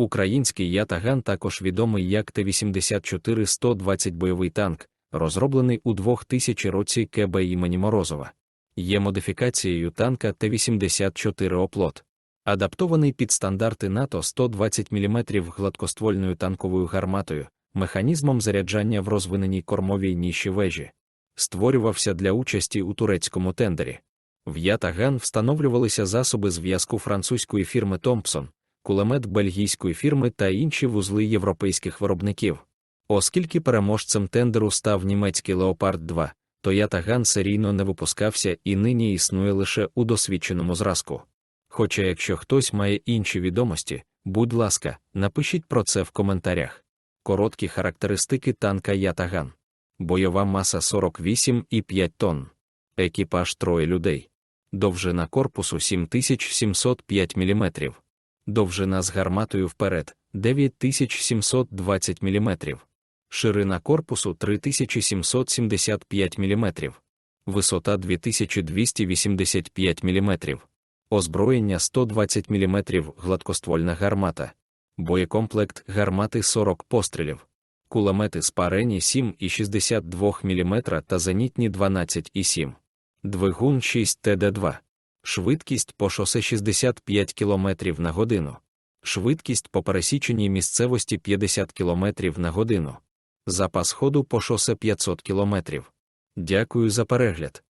Український Ятаган також відомий як Т-84-120 бойовий танк, розроблений у 2000 році КБ імені Морозова. Є модифікацією танка Т-84 оплот. Адаптований під стандарти НАТО 120 мм гладкоствольною танковою гарматою, механізмом заряджання в розвиненій кормовій ніші вежі. Створювався для участі у турецькому тендері. В Ятаган встановлювалися засоби зв'язку французької фірми Томпсон, кулемет бельгійської фірми та інші вузли європейських виробників. Оскільки переможцем тендеру став німецький Леопард 2, то Ятаган серійно не випускався і нині існує лише у досвідченому зразку. Хоча якщо хтось має інші відомості, будь ласка, напишіть про це в коментарях. Короткі характеристики танка Ятаган. Бойова маса 48,5 тонн. Екіпаж троє людей. Довжина корпусу 7705 мм. Довжина з гарматою вперед 9720 мм. Ширина корпусу 3775 мм. Висота 2285 мм. Озброєння 120 мм гладкоствольна гармата. Боєкомплект гармати 40 пострілів. Кулемети спарені 7,62 мм та зенітні 12,7. Двигун 6 ТД2. Швидкість по шосе 65 км на годину. Швидкість по пересіченій місцевості 50 км на годину. Запас ходу по шосе 500 км. Дякую за перегляд.